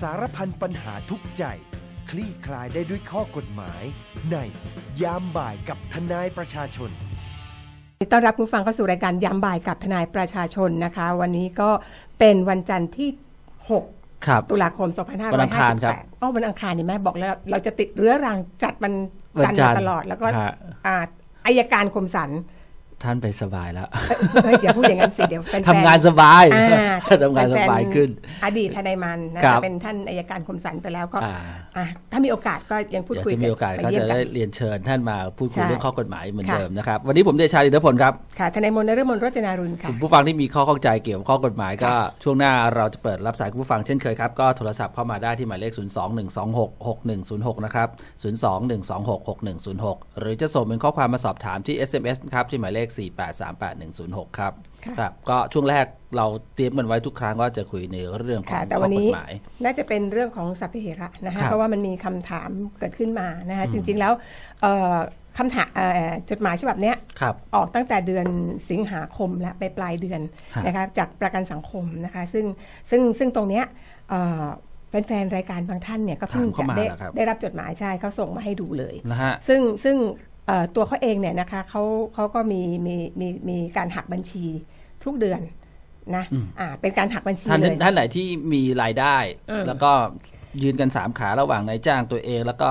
สารพันปัญหาทุกใจ คลี่คลายได้ด้วยข้อกฎหมาย ในยามบ่ายกับทนายประชาชนต้อนรับคุณผู้ฟังเข้าสู่รายการยามบ่ายกับทนายประชาชนนะคะ วันนี้ก็เป็นวันจันทร์ที่6ครับตุลาคมวันอังคารครับ2558อ๋อวันอังคารนี่แม่บอกแล้วเราจะติดเรื้อรังจัดมันวันจันทร์จัมานทร์ตลอดแล้วก็ฮะอ่าอายการคมสัน ท่านไปสบายแล้วเฮ้ยอย่าพูดอย่างนั้นสิเดี๋ยวแฟนๆทำงานสบายอ่าทำงานสบายขึ้น อดีตทนายมันนะครัคะบเป็นท่านอายการคมสันไปแล้วก็อ่าอะถ้ามีโอกาสก็ยังพูดเดี๋ยวคุยจะมีโอกาสไปก็เยี่ยจะมกัได้นเรียนเชิญท่านมาพูดคุยใช่เรื่องข้อกฎหมายเหมือนค่ะเดิมนะครับ วันนี้ผมเดชาดินทพลครับค่ะทนายมนต์นฤมลรจนารุณค่ะคุณผู้ฟังที่มีข้อข้องใจเกี่ยวกับข้อกฎหมายก็ช่วงหน้าเราจะเปิดรับสายคุณผู้ฟังเช่นเคยครับก็โทรศัพท์เข้ามาได้ที่หมายเลข 021266106 นะครับ 021266106 หรือจะส่งเป็นข้อความมาสอบถามที่ SMS นะครับที่หมายเลข4838106 ครับ ค่ะ ครับ ก็ช่วงแรกเราเตรียมกันไว้ทุกครั้งว่าจะคุยในเรื่องของค่ะแต่ข้วัอนกนี้ฎหมาย น่าจะเป็นเรื่องของสัพเพเหระนะครัคะบเพราะว่ามันมีคำถามเกิดขึ้นมานะคะจริงๆแล้วเอ่อคำถามเอ่อจดหมายฉบับเนี้ยครับออกตั้งแต่เดือนสิงหาคมและไปปลายเดือนฮะ นะคะจากประกันสังคมนะคะซึ่งซึ่งซึ่งตรงเนี้ยเอ่อแฟนๆรายการบางท่านเนี่ยก็เพิ่งถามเข้าจะมาได้แล้วครับได้รับจดหมายใช่เขาส่งมาให้ดูเลย นะฮะ ซึ่งซึ่งเอ่อ ตัวเขาเองเนี่ยนะคะเขาเขาก็มีมีมีมีการหักบัญชีทุกเดือนนะอ่าเป็นการหักบัญชีท่านเลย ท่านไหนที่มีรายได้ อืมแล้วก็ยืนกันสามขาระหว่างนายจ้างตัวเอง แล้วก็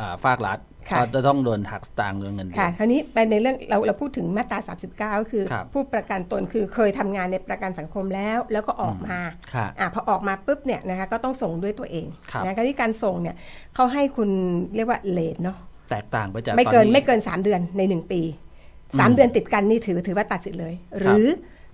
อ่าภาครัฐค่ะ ก็จะต้องโดนหักสตางค์โดนเงินเดือค่ะน คราวนี้ไปในเรื่องเราเราพูดถึงมาตรา 39 ก็คือ ครับ ผู้ประกันตนคือเคยทำงานในประกันสังคมแล้ว แล้วก็ออกมา ค่ะ อะพอออกมาปุ๊บเนี่ยนะคะก็ต้องส่งด้วยตัวเองครับ นะคราวนี้การส่งเนี่ยเขาให้คุณเรียกว่าเลทเนาะ แตกต่างไปจากไม่เกินตอไม่เกิน3เดือนใน1ปี3เดือนติดกันนี่ถือถือว่าตัดสิทธิ์เลย หรือ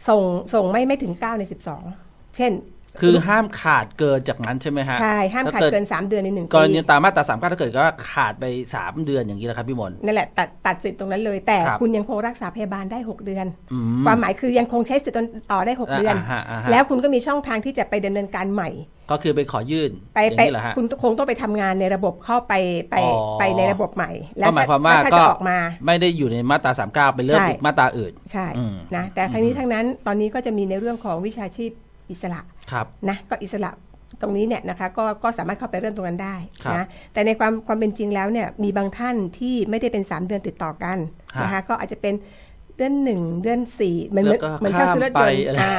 ส่งส่งไม่ไม่ถึง9ใน12เช่น คือห้ามขาดเกินจากนั้นใช่ไหมฮะใช่ ห้ามขาดถ้เกิน 3 เดือนใน1กรปีณีตามมาตราสามถ้าเกิดก็ขาดไปสามเดือนอย่างนี้แหละครับพี่มนต์นั่นแหละตัดตัดสิทธิ์ตรงนั้นเลย แต่ครับคุณยังคงรักษาพยาบาลได้ 6 เดือนอืมความหมายคือยังคงใช้สิทธิ์ต่อได้ 6 เดือนอ่าฮะอ่าฮะแล้วคุณก็มีช่องทางที่จะไปดำเนินการใหม่ ก็คือไปขอยื่นไปอย่างไปนี้เหรอฮะคุณคงต้องไปทำงานในระบบเข้าไปไปอ๋อไปในระบบใหม่ก็หมายความว่าถ้าก็จะออกมา ไม่ได้อยู่ในมาตราสามเก้าไปเริ่มใช่อีกมาตราอื่นใช่อืมนะแต่ทั้งนี้ทั้งนั้นตอนนี้ก็จะมีในเรื่องของวิชาชีพอิสระ ครับนะก็อิสระตรงนี้เนี่ยนะคะก็ก็สามารถเข้าไปเริ่มตรงนั้นได้ครับนะแต่ในความความเป็นจริงแล้วเนี่ยมีบางท่านที่ไม่ได้เป็น 3 เดือนติดต่อกันฮะนะคะก็อาจจะเป็นเดือนหนึ่งเดือนสี่เหมือนแล้วก็เหมือนเช่าซื้อรถยนต์ข้ามไปอะไรอ่า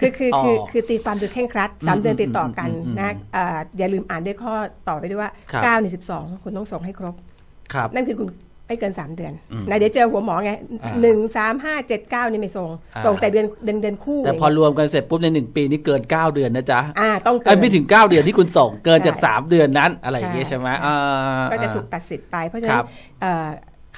คือคือคืออ๋อคือตีความโดยเคร่งครัดสามอืมเดือนติดต่อกันอืมอืมนะอ่าอย่าลืมอ่านด้วยข้อต่อไปด้วยว่าครับ9ใน12คุณต้องส่งให้ครบครับนั่นคือคุณ ไม่เกิน3เดือนอืมนะเดี๋ยวเจอหัวหมอไงอ่าหนึ่งสามห้าเจ็ดเก้านี่ไม่ส่งอ่าส่งแต่เดือนเดือนเดือนคู่ แต่พอรวมกันเสร็จปุ๊บในหนึ่งปีนี่เกินเก้าเดือนนะจ๊ะอ่าต้องเกิไอ้ยไม่ถึงเก้าเดือนที่คุณส่งเกินจากใช่สามเดือนนั้นอะไรอย่างเงี้ยใช่ใช่ไหมใช่อ่าก็จะถูกตัดสิทธิ์ไปเพราะฉะคนั้รันบเอ่อ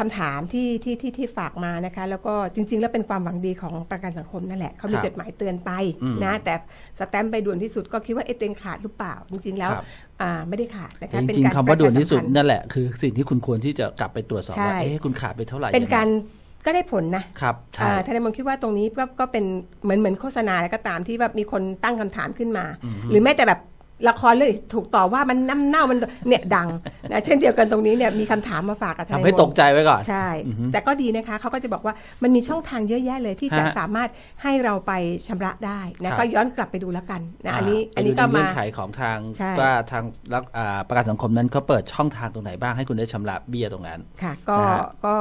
คำถามที่ที่ที่ที่ฝากมานะคะ แล้วก็จริง ๆ แล้วเป็นความหวังดีของประกันสังคมนั่นแหละเขามีครับจดหมายเตือนไปอืมนะแต่สแตมป์ไปด่วนที่สุดก็คิดว่าเอ๊ะตัวเองขาดหรือเปล่า จริง ๆ แล้วครับอ่าไม่ได้ขาดนะคะจเป็นริงการๆคำว่าด่วนที่สุดประชาสัมพันธ์นั่นแหละคือสิ่งที่คุณควรที่จะกลับไปตรวจสอบใช่ว่าเอ๊ะคุณขาดไปเท่าไหร่เป็นการยังไงก็ได้ผลนะครับใช่อ่าทนายมนคิดว่าตรงนี้ก็ก็เป็นเหมือนเหมือนโฆษณาแล้วก็ตามที่แบบมีคนตั้งคำถามขึ้นมา หรือแม้แต่แบบ ละครเลยถูกต่อว่ามันน้ำเน่ามันเนี่ยดังนะเช่นเดียวกันตรงนี้เนี่ยมีคำถามมาฝากกับทนายทำให้มนตกใจไว้ก่อน ใช่ อือฮึแต่ก็ดีนะคะเขาก็จะบอกว่ามันมีช่องทางเยอะแยะเลยที่จะฮะสามารถให้เราไปชำระได้ครันะบก็ย้อนกลับไปดูแล้วกันนะอันนี้าอันนี้ไปก็ดูใเงื่มาอนไขของทางใช่ ว่าทางรักอ่าประกันสังคมนั้นเขาเปิดช่องทางตรงไหนบ้างให้คุณได้ชำระเบี้ยตรงนั้น ค่ะก็นะฮะก็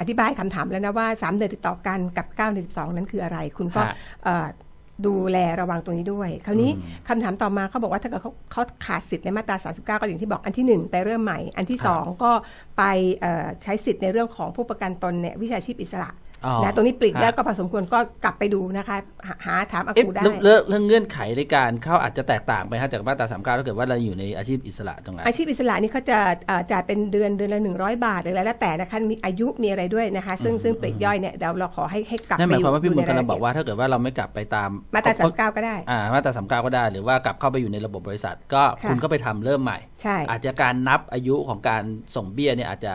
อธิบายคำถามแล้วนะว่า 3 เดือนติดต่อกันกับ9ใน12 นั้นคืออะไร คุณก็ฮะเอ่อ ดูแลระวังตรงนี้ด้วย คราวนี้อืมคำถามต่อมาเขาบอกว่าถ้าเกิดเขาเขาขาดสิทธิ์ในมาตรา 39 ก็อย่างที่บอกอันที่หนึ่งไปเริ่มใหม่ อันที่ครับสองก็ไปเอ่อใช้สิทธิ์ในเรื่องของผู้ประกันตนเนี่ยวิชาชีพอิสระอ๋อ นะตรงนี้ปลีกฮะแล้วก็พอสมควรก็กลับไปดูนะคะ หาหาถามอาเอ๊ะกูได้เรื่องเรื่องเรื่องเงื่อนไขในการเข้าอาจจะแตกต่างไปฮะจากมาตราสามเก้าถ้าเกิดว่าเราอยู่ในอาชีพอิสระตรงนั้นอาชีพอิสระนี่เขาจะเอ่อจ่ายเป็นเดือนเดือนละ100บาทหรืออะไรแล้วแต่นะคะมีอายุมีอะไรด้วยนะคะ ซึ่งซึ่งปลีกย่อยเนี่ยเดี๋ยวเราขอให้ให้กลับนั่นหไปมายความว่าพี่บุญดูในกำลังรยละบอกว่าถ้าเกิดว่าเราไม่กลับไปตามมาตราสามเก้าก็ได้อ่ามาตราสามเก้าก็ได้ หรือว่ากลับเข้าไปอยู่ในระบบบริษัท ก็ค่ะคุณก็ไปทำเริ่มใหม่ใช่อาจจะการนับอายุของการส่งเบี้ยเนี่ยอาจจะ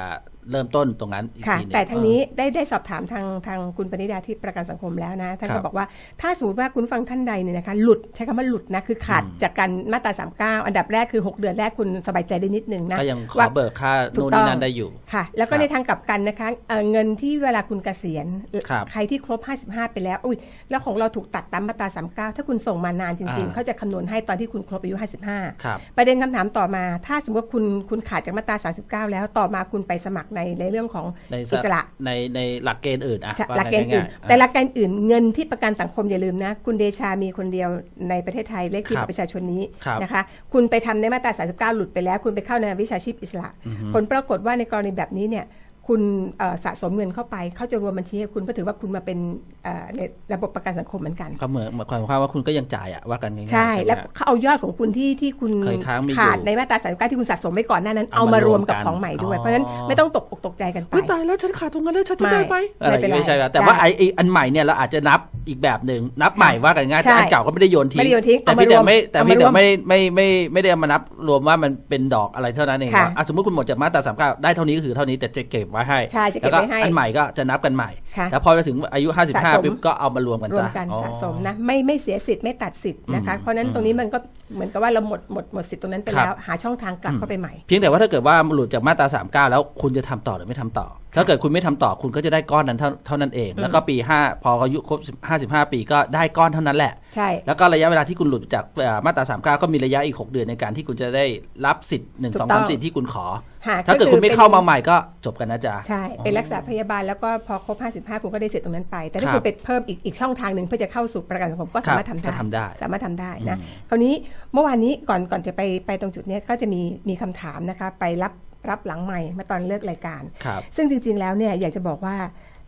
เริ่มต้นตรงนั้นอีกค่ะทีหนึงแต่ทางนี้ได้ได้สอบถามทางทางคุณปณิดาที่ประกันสังคมแล้วนะท่านครัก็บบอกว่าถ้าสมมติว่าคุณฟังท่านใดเนี่ยนะคะหลุดใช้คำว่าหลุดนะคือขาดจากการมาตรา39อันดับแรกคือ 6 เดือนแรกคุณสบายใจได้นิดนึงนะก็ยังขอว่าเบิกค่าถูกโน่นต้นี่องนั่นได้อยู่ค่ะ แล้วก็ครับในทางกลับกันนะคะเอ่อเงินที่เวลาคุณเกษียณครับใครที่ครบ 55 ไปแล้วอุ้ยแล้วของเราถูกตัดตามมาตรา39ถ้าคุณส่งมานานจริงอ่าๆเขาจะคำนวณให้ตอนที่คุณครบอายุ 55ครับประเด็นคำถามต่อมา ถ้าสมมติว่าคุณคุณขาดจากมาตรา39 แล้วต่อมาคุณไปสมัครในในเรื่องของในอิสระในในหลักเกณฑ์อื่นอะใช่ว่าหลักเกณฑ์อื่นง่ายๆแต่หลักเกณฑ์อื่นเงินที่ประกันสังคมอย่าลืมนะ คุณเดชามีคนเดียวในประเทศไทยเลขที่ครับประชาชนนี้ครับนะคะ คุณไปทำในมาตรา 39 หลุดไปแล้ว คุณไปเข้าในวิชาชีพอิสระ ผลปรากฏว่าในกรณีแบบนี้เนี่ย คุณเอ่อสะสมเงินเข้าไป เขาจะรวมบัญชีให้คุณก็ถือว่าคุณมาเป็นเอ่อในระบบประกันสังคมเหมือนกันก็เหมือนหมายความว่าคุณก็ยังจ่ายอะว่ากันง่ายๆใช่ไหมแล้วฮะเขาเอายอดของคุณที่ที่คุณเคยค้างมีอยู่ขาดในมาตรา39ที่คุณสะสมไว้ก่อนหน้านั้นเอาเอามามารวมกับรวมกันของใหม่ด้วยอ๋อเพราะฉะนั้นไม่ต้องตกอกตกใจกันไปเฮ้ยตายแล้วฉันขาดตรงนั้นแล้วฉันจะไม่ได้ไหมอะไรไม่เป็นไรไม่ใช่ครับแต่ได้ว่าไอ้ไอ้อันใหม่เนี่ยเราอาจจะนับอีกแบบหนึ่งนับใหม่ว่ากันง่ายใช่แต่อันเก่าก็ไม่ได้โยนทิ้งไม่ได้โยนทิ้งแต่เอามาพี่แต่ไม่รวมแต่เอามาพี่แต่รวมไม่ไม่ไม่ไม่ได้เอามานับรวมว่ามันเป็นดอกอะไรเท่านั้นเองค่ะว่าอะสมมติคุณหมดจากมาตราสามเก้าได้เท่านี้ก็คือเท่านี้แต่จะเก็บไว้ให้ใช่จะเก็บแล้วไว้ให้อันใหม่ก็จะนับกันใหม่ค่ะแล้วพอไปถึงอายุสะสม55ปุ๊บก็เอามารวมกันรวซะมกันอ๋อสะสมนะไม่ไม่เสียสิทธิ์ไม่ตัดสิทธิ์นะคะอืมเพราะฉะนั้นตรงนี้มันก็เหมือนกับว่าเราหมดหมดหมดสิทธิ์ตรงนั้นไปครับแล้วหาช่องทางกลับเข้าไปใหม่ เพียงแต่ว่าถ้าเกิดว่าหลุดจากมาตรา39 แล้วคุณจะทำต่อหรือไม่ทำต่อ ถ้าเกิดคุณไม่ทำต่อคุณก็จะได้ก้อนนั้นเท่าเท่านั้นเอง แล้วก็ปี 5 พออายุครบ 55 ปีก็ได้ก้อนเท่านั้นแหละ ใช่ แล้วก็ระยะเวลาที่คุณหลุดจากเอ่อมาตรา 39 ก็มีระยะอีก 6 เดือนในการที่คุณจะได้รับสิทธิ์1ถูก2ต้อง3 4ที่คุณขอหาถ้าเกิดก็คือคุณไม่เป็นเข้ามาใหม่ก็จบกันนะจ๊ะ ใช่ เป็นรักษาพยาบาลแล้วก็พอครบ 55 คุณก็ได้สิทธิ์ตรงนั้นไป แต่ถ้าครับคุณไปเพิ่มอีกอีกช่องทางหนึ่งเพื่อจะเข้าสู่ประกันสังคมก็สามารถครับทำได้ก็ทำได้ สามารถทำได้นะอืมคราวนี้เมื่อวานนี้ก่อนก่อนจะไปไปตรงจุดเนี้ยก็จะมีมีคำถามนะคะไปรับ รับหลังใหม่มาตอนเลิกรายการครับซึ่งจริง ๆ แล้วเนี่ยอยากจะบอกว่า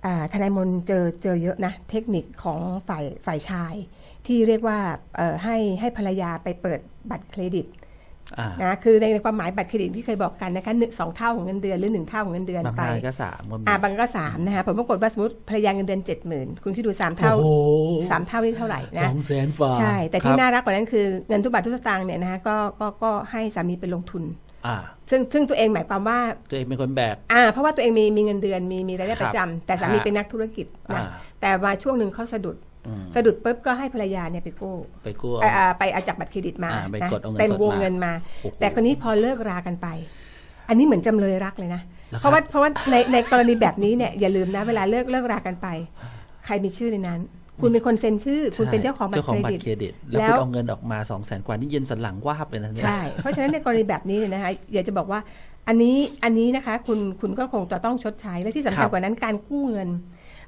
อ่าทนายมนเจอเจอเยอะนะเทคนิคของฝ่ายฝ่ายชาย ที่เรียกว่าเอ่อให้ให้ภรรยาไปเปิดบัตรเครดิตอ่านะคือในความหมายบัตรเครดิตที่เคยบอกกันนะคะหนึ่งสองเท่าของเงินเดือนหรือหนึ่งเท่าของเงินเดือนบางไปรายก็สามก็มีอ่าบางก็สามนะคะผมปรากฏว่าสมมติภรรยาเงินเดือนเจ็ดหมื่นคุณคิดดูสามเท่าโอ้โหสามเท่านี่เท่าไหร่สนะองแสนฝ่าใช่ แต่คที่รับน่ารักกว่านั้นคือเงินทุกบาททุกสตางค์เนี่ยนะคะก็ก็ก็ให้สามีไปลงทุน อ่า ซึ่งซึ่งตัวเองหมายความว่าตัวเองเป็นคนแบก อ่า เพราะว่าตัวเองมีมีเงินเดือนมีมีรายได้คปรับระจำแต่สามีฮะเป็นนักธุรกิจนะอ่าแต่มาช่วงหนึ่งเขาสะดุดอืมสะดุดปุ๊บก็ให้ภรรยาเนี่ยไปกู้ไปกู้เอ่ออ่าไปเอาจากบัตรเครดิตมาอ่าไปนะกดเอาเงินเป็นสดวงมาเงินมาโอ้โหแต่คนนี้พอเลิกรากันไป อันนี้เหมือนจำเลยรักเลยนะแล้วเพราะว่าครับเพราะว่าในในกรณีแบบนี้เนี่ยอย่าลืมนะ เวลาเลิกเลิกรากันไป ใครมีชื่อในนั้น คุณเป็นคนเซ็นชื่อ คุณเป็นเจ้าของบัตเจ้ารของเครบัตดิตรเครดิต แล้วแล้คุณวเอาเงินออกมาสองแสนกว่านี่เย็นสันหลังวาบเลยนะเนี่ยใช่เพราะฉะนั้นในกรณีแบบนี้เนี่ยนะคะอยากจะบอกว่าอันนี้อันนี้นะคะคุณคุณก็คงจะต้องชดใช้และที่สำคัญกว่านั้นการกู้เงิน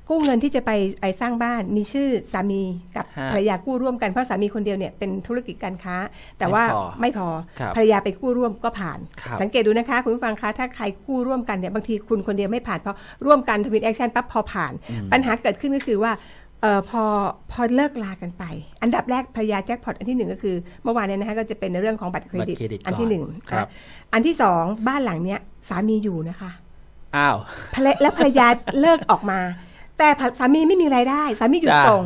กู้เงินที่จะไปไปสร้างบ้านมีชื่อสามีกับฮะภรรยากู้ร่วมกันเพราะสามีคนเดียวเนี่ยเป็นธุรกิจการค้า แต่ว่าไม่พอไม่พอครับภรรยาไปกู้ร่วมก็ผ่านครับสังเกตดูนะคะ คุณผู้ฟังคะถ้าใครกู้ร่วมกันเนี่ยบางทีคุณคนเดียวไม่ผ่านเพราะร่วมกันทวินแอคชั่นปั๊บพอผ่าน ปัญหาเกิดขึ้นก็คือว่าเออพอพอเลิกลากันไป อันดับแรกภรรยาแจ็คพอตอันที่หนึ่งก็คือเมื่อวานเนี่ยนะคะก็จะเป็นในเรื่องของบัตรเครดิต บัตรเครดิตอันที่ก่อนหนึ่งครับนะอันที่สองบ้านหลังเนี้ยสามีอยู่นะคะอ้าว ภรรยและภรรยาเลิกออกมา แต่สามีไม่มีรายได้ สามีหยุดจ้ะ ส่ง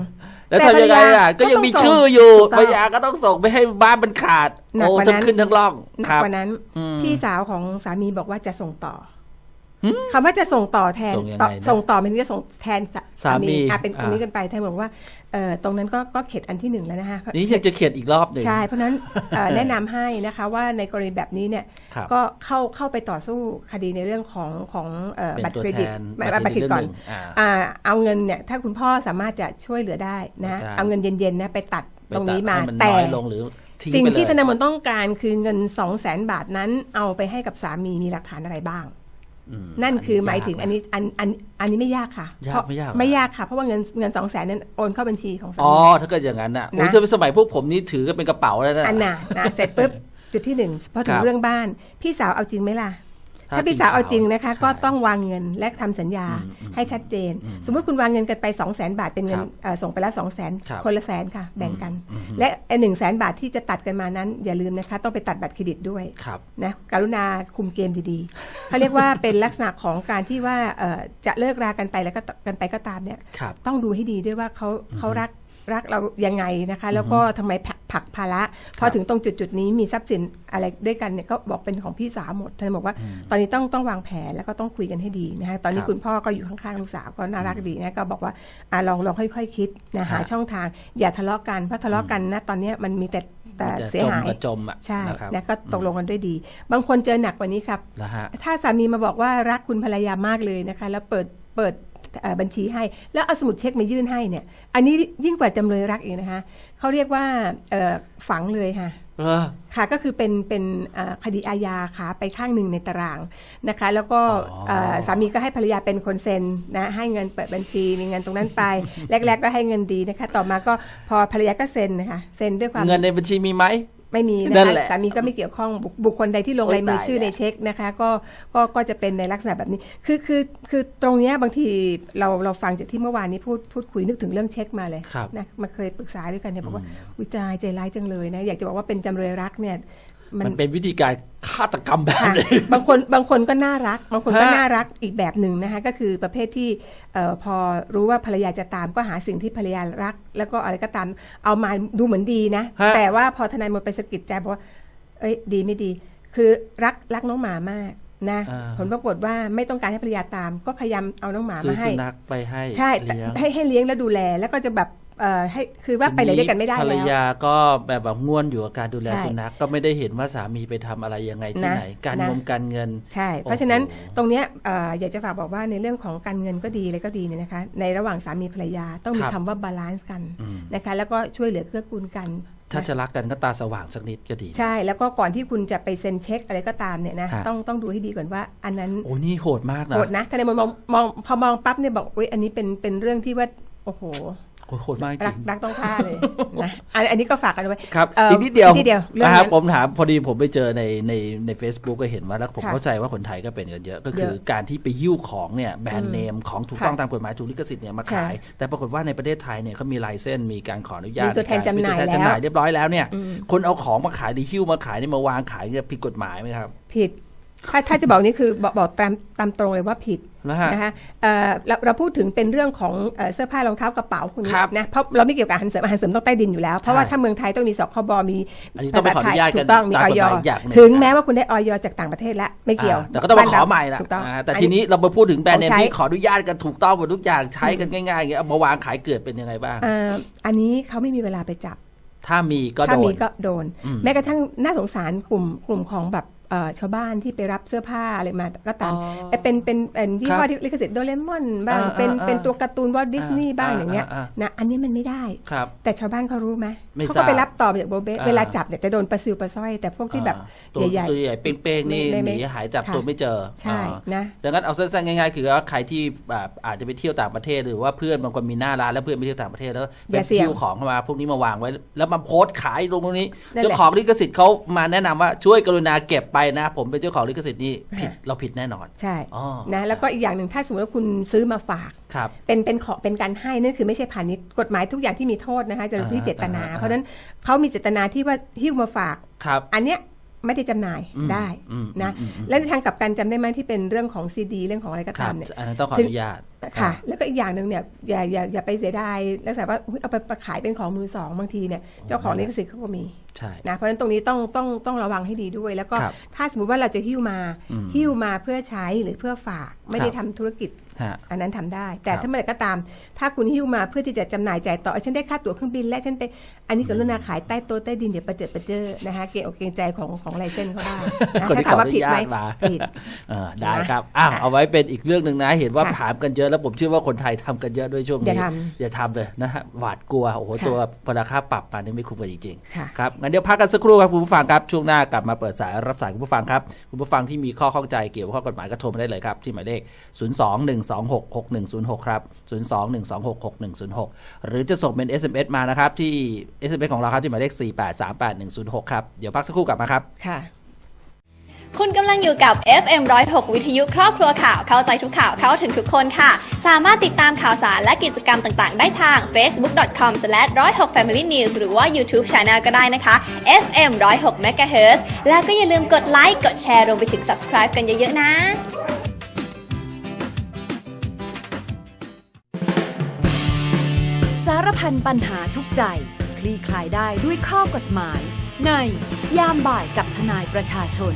แล้วแต่ทำยังไงภรรอะยาก็ยังมีก็ต้องชื่ออยู่ถูกต้องภรรยาก็ต้องส่งไปให้บ้านมันขาดหนักโอ้กว่าทั้นั้งนขึ้นทั้งล่องหนัคกรับ กว่านั้น อืม พี่สาวของสามีบอกว่าจะส่งต่ออ คำว่าจะส่งต่อแทนส่งยังไงต่อนะส่งต่อมันจะส่งแทนสาสามีอะเป็นคนอ่านี้กันไปแทนบอกว่าเอ่อตรงนั้นก็ก็เข็ดอันที่หนึ่งแล้วนะคะนี่ยังจะเขียนอีกรอบหนึ่ง ใช่ เพราะฉะนั้นเอ่อ แนะนำให้นะคะว่าในกรณีแบบนี้เนี่ยครับก็เข้าเข้าไปต่อสู้คดีในเรื่องของของเอ่อเป็นบัตรตัวเครดิตแทนไม่บับัตตรรเคเครรดิดิตตก่อนอ่าอ่าเอาเงินเนี่ยถ้าคุณพ่อสามารถจะช่วยเหลือได้นะ ได้ เอาเงินเย็นๆนะไปตัดตรงนี้มาให้นแต่ น้อยลงหรือทิ้งสิ่งไปเลย ที่ธนามนต้องการคือเงิน 2 0 0แสนบาทนั้นเอาไปให้กับสามีมีหลักฐานอะไรบ้างอืม นั่นคือหมายกถึงนะอันนี้อันอันอันนี้ไม่ยากค่ะยากเพราะไม่ยากเหรอไม่ยากค่ะ เพราะว่าเงินเงินสองแสนนั้นโอนเข้าบัญชีของสาอ๋อมีถ้าเกิดอย่างนั้นอะนะโอ้ยถ้าเป็นสมัยพวกผมนี่ถือกันเป็นกระเป๋าแล้วนะอันน่ะนะเสร็จปุ๊บจุดที่หนึ่งพอถึคงรับเรื่องบ้าน พี่สาวเอาจริงไหมล่ะ ถ้าถ้าพี่สาวเอาจริงนะคะใช่ก็ต้องวางเงินและทำสัญญาอืมอืมให้ชัดเจน สมมติคุณวางเงินกันไป 2 0 0 0 0 0 บาทเป็นเงินครับเอ่อส่งไปแล้ว 2 0 0 0 0ครับ0คนละแสนค่ะ แบ่งกันอืมอืมและไอ้หนึ่งแสนบาทที่จะตัดกันมานั้น อย่าลืมนะคะ ต้องไปตัดบัตรเครดิตด้วยครับนะกรุณาคุมเกมดีๆเขาเรียกว่าเป็นลักษณะของการที่ว่าเอ่อจะเลิกรากันไปแล้วก็กันไปก็ตามเนี่ยครับต้องดูให้ดีด้วยว่าเขาเขารัก รักเรายังไงนะคะ แล้วก็ทำไมผลักผลักภาระพอถึงตรงจุดจุดๆนี้มีทรัพย์สินอะไรด้วยกันเนี่ยก็บอกเป็นของพี่สาวหมดท่านบอกว่า ตอนนี้ต้องต้องวางแผนแล้วก็ต้องคุยกันให้ดีนะคะตอนนี้ครับคุณพ่อก็อยู่ข้างๆลูกสาวก็น่ารักดีนะก็บอกว่าอะลองลองค่อยๆคิดนะหาฮะช่องทาง อย่าทะเลาะกันเพราะทะเลาะกันนะตอนเนี้ยมันมีแต่แต่มีแต่เสียหายจมกับจมอะใช่นะครับนะก็ตกลงกันด้วยดี บางคนเจอหนักกว่านี้ครับนะฮะถ้าสามีมาบอกว่ารักคุณภรรยามากเลยนะคะ แล้วเปิดเปิดเอ่อ บัญชีให้ แล้วเอาสมุดเช็คมายื่นให้เนี่ย อันนี้ยิ่งกว่าจำเลยรักอีกนะคะเขาเรียกว่าเอ่อฝังเลยค่ะเออค่ะก็คือเป็นเป็นเอ่อคดีอาญาค่ะไปข้างหนึ่งในตารางนะคะ แล้วก็อ๋อเอ่อสามีก็ให้ภรรยาเป็นคนเซ็นนะให้เงินเปิดบัญชีมีเงินตรงนั้นไป แรก ๆ ก็ให้เงินดีนะคะ ต่อมาก็พอภรรยาก็เซ็นนะคะเซ็นด้วยความเงินในบัญชีมีไหม ไม่มีนั่นะนคะแหละสามีก็ไม่เกี่ยวข้องบุคบุคคลใดที่ลงโอ๊ยลายมือตายชื่อในแล้วเช็คนะคะ ก็ก็ก็จะเป็นในลักษณะแบบนี้ คือคือคือตรงเนี้ยบางทีเราเราฟังจากที่เมื่อวานนี้พูดพูดคุยนึกถึงเรื่องเช็คมาเลยครับนะมาเคยปรึกษาด้วยกันเนี่ยบอกว่าวิจายใจร้ายจังเลยนะอยากจะบอกว่าเป็นจำเลยรักเนี่ย มันเป็นวิธีการฆาตกรรมแบบค่ะนี้บางคนบางคนก็น่ารัก บางคนก็ฮะน่ารักอีกแบบหนึ่งนะคะก็คือประเภทที่เอ่อพอรู้ว่าภรรยาจะตามก็หาสิ่งที่ภรรยารัก แล้วก็อะไรก็ตามเอามาดูเหมือนดีนะฮะแต่ว่าพอทนายมนต์ไปสะกิดใจบอกว่าเอ้ยดีไม่ดี คือรักรักน้องหมามากนะอ่าผลปรากฏว่าไม่ต้องการให้ภรรยาตาม ก็พยายามเอาน้องหมาซื้อมาสุให้นัขไปให้ใช่แต่เลี้ยงให้ให้เลี้ยงแล้วดูแล แล้วก็จะแบบเอ่อ ให้คือว่าไปไหนด้วยกันไม่ได้ภรรแล้วยาก็แบบแบบง่วนอยู่กับการดูแลใช่สุนัขก็ไม่ได้เห็นว่าสามีไปทำอะไรยังไงที่นะไหน การนะงมการเงินใช่โอ้โหเพราะฉะนั้นตรงเนี้ยเอ่ออยากจะฝากบอกว่าในเรื่องของการเงินก็ดีเลยก็ดีเนี่ยนะคะ ในระหว่างสามีภรรยาต้องมีครับคำว่าบาลานซ์กันอืมนะคะแล้วก็ช่วยเหลือเกื้อกูลกันถ้านะจะรักกันก็ตาสว่างสักนิดก็ดี ใช่แล้วก็ก่อนที่คุณจะไปเซ็นเช็คอะไรก็ตามเนี่ยนะฮะต้องต้องดูให้ดีก่อนว่า อันนั้นโอ้นี่โหดมากนะโหดนะทนายมนต์มองมองพอมองปั๊บเนี่ยบอกอุ้ยอันนี้เป็นเป็นเรื่องที่ว่าโอ้โห โอ้โหดมากจรัริกงรักต้องฆ่าเลยนะอันอันนี้ก็ฝากกันไว้ครับเอ่ออีอีกนิดเดียวอีกนิดเดียวเรื่องนะครับนั้นผมถามพอดีผมไปเจอในในใน a c e b o o k ก็เห็นว่าแล้วผมค่ะเข้าใจว่าคนไทยก็เป็นกันเยอะ ก็คือเยอะการที่ไปยิ้วของเนี่ยแบรนด์เนมของถูกต้องค่ะตามกฎหมายถูกลิขสิทธิ์เนี่ยมาค่ะขาย แต่ปรากฏว่าในประเทศไทยเนี่ยเขามีลายเส้นมีการขออนุญาตมีตัวแทนจำหน่ายมีตัวแทนแล้วจำหน่ายเรียบร้อยแล้วเนี่ยอืมคนเอาของมาขายหรือหิ้วมาขายเนี่ยมาวางขายเนี่ยผิดกฎหมายไหมครับ ผิดถ้าถ้าจะบอกนี่คือบอกบอกตามตามตรงเลยว่าผิด นะฮะนะคะเอ่อเราเราพูดถึงเป็นเรื่องของเอ่อเสื้อผ้ารองเท้ากระเป๋าคุณครับนะเพราะเราไม่เกี่ยวกับอาหารเสริมอาหารเสริมต้องใต้ดินอยู่แล้ว เพราะว่าใช่ถ้าเมืองไทยต้องมีสคบมีอันนี้ต้องไปขออนุญาตกันถูกต้องมีตามอกฎอยหมายอย่างหนึ่งถึงแม้ว่าคุณได้ออยจากต่างประเทศแล้วไม่เกี่ยวอ่าแต่ก็ต้องมาขอใหม่ละถูกต้องอ่าแต่ทีนี้เรามาพูดถึงแบรนด์เนมของใช้ที่ขออนุญาตกันถูกต้องหมดทุกอย่างใช้กันง่ายๆอย่างเงี้ยเอามาวางขายเกิดเป็นยังไงบ้างเอ่ออันนี้เขาไม่มีเวลาไปจับถ้ามีก็ถ้าโดมีนก็โดนอืมแม้กระทั่งน่าสงสารกลุ่มกลุ่มของแบบเอ่อ ชาวบ้านที่ไปรับเสื้อผ้าอะไรมาก็ตามอ๋อเอ่อเป็นเป็นเป็นที่ครับว่าที่ลิขสิทธิ์โดเรมอนบ้างอ่าเป็นอ่าเป็นตัวการ์ตูนวอลดิสนีย์บ้างอ่าอย่างเงี้ยอ่านะอันนี้มันไม่ได้ครับแต่ชาวบ้านเขารู้ไหมไม่เขาทราก็บไปรับต่อมาจากโบเบ้อ่าเวลาจับเนี่ยจะโดนปลาซิวปลาสร้อย แต่พวกที่แบบตัวใหญ่ตัวใหญ่เป้งๆนี่ไม่หไม่นีหายจับค่ะตัวไม่เจอๆใช่อ่านะดังนั้นเอาสั้นๆง่ายๆ คือว่าใครที่แบบอาจจะไปเที่ยวต่างประเทศ หรือว่าเพื่อนบางคนมีหน้าร้านแล้วเพื่อนไปเที่ยวต่างประเทศแล้วอเป็ย่านเสี่ยงคิวของเข้ามาพวกนี้มาวางไว้ แล้วมาโพสต์ขายลงตรงนี้นั่นแหละเจ้าของลิขสิทธิ์เขามาแนะนำว่าช่วยกรุณาเก็บไปนะ ผมเป็นเจ้าของลิขสิทธิ์นี่ผิดฮะเราผิดแน่นอน ใช่อ๋อนะแล้วก็อีกอย่างหนึ่งถ้าสมมติว่าคุณซื้อมาฝากครับเป็นเป็นขอเป็นการให้นั่นคือไม่ใช่พาณิชย์กฎหมายทุกอย่างที่มีโทษนะคะจะอยู่ที่อ่าเจตนาอ่าเพราะฉะนั้นเขามีเจตนาที่ว่าหิ้วมาฝากครับอันเนี้ยไม่ได้จำหน่ายอืมได้อืมนะอืมอืมและในทางกลับกันจำได้ไหมที่เป็นเรื่องของซีดี เรื่องของอะไรก็ครัตาบมเนี่ยอันนั้นต้องขออนุญาตค่ะ แล้วก็อีกอย่างหนึ่งเนี่ยอย่าอย่าอย่าไปเสียดายลักษณะว่าอุ๊ยเอาไปขายเป็นของมือสองบางทีเนี่ยเจ้าของลิขสิทธิ์เขาก็มีใช่นะเพราะฉะนั้นตรงนี้ต้องต้องต้องระวังให้ดีด้วย แล้วก็ครับถ้าสมมติว่าเราจะหิ้วมาอืมหิ้วมาเพื่อใช้หรือเพื่อฝากไม่ได้ครัทำบธุรกิจฮะอันนั้นทำได้ แต่ครับถ้าเมื่อไหร่ก็ตาม ถ้าคุณหิ้วมาเพื่อที่จะจำหน่ายจ่ายต่อเอ้ยฉันได้ค่าตั๋วเครื่องบินและฉันไปอันนี้กรุณาขายใต้โต๊ะใต้ดินเดี๋ยวประเจิดประเจอนะคะเกรงอกเกรงใจของของลายเส้นเขาได้นะคนที่ถ้าถามว่าขออนุผิดไหมญาตมาผิดเออได้นะครับอ้าวค่ะเอาไว้เป็นอีกเรื่องหนึ่งนะเห็นว่าค่ะถามกันเยอะแล้วผมเชื่อว่าคนไทยทำกันเยอะด้วยช่วงอย่านี้ทอย่าทำเลยนะฮะหวาดกลัวโอ้โหค่ะตัวพราคาปรับมานี่ไม่คุ้มกันจริงค่ะๆครับงั้นเดี๋ยวพักกันสักครู่ครับคุณผู้ฟังครับช่วงหน้ากลับมาเปิดสายรับสายคุณผู้ฟังครับคุณผู้ฟังที่มีข้อข้องใจเกี่ยวกับข้อกฎหมายก็โทรมาได้เลยครับที่หมายเลข 021266106 ครับ 021266106 หรือจะส่งเป็น SMS มานะครับที่ SMS ของเราครับที่หมายเลข 4838106 ครับเดี๋ยวพักสักครู่กลับมาครับค่ะ คุณกำลังอยู่กับ FM 106 วิทยุครอบครัวข่าวเข้าใจทุกข่าวเข้าถึงทุกคนค่ะ สามารถติดตามข่าวสารและกิจกรรมต่างๆ ได้ทาง facebook.com/106familynews หรือว่า YouTube Channel ก็ได้นะคะ FM 106 MHz แล้วก็อย่าลืมกดไลค์กดแชร์รวมไปถึง subscribe กันเยอะๆนะสารพันปัญหาทุกใจ คลี่คลายได้ด้วยข้อกฎหมาย ในยามบ่ายกับทนายประชาชน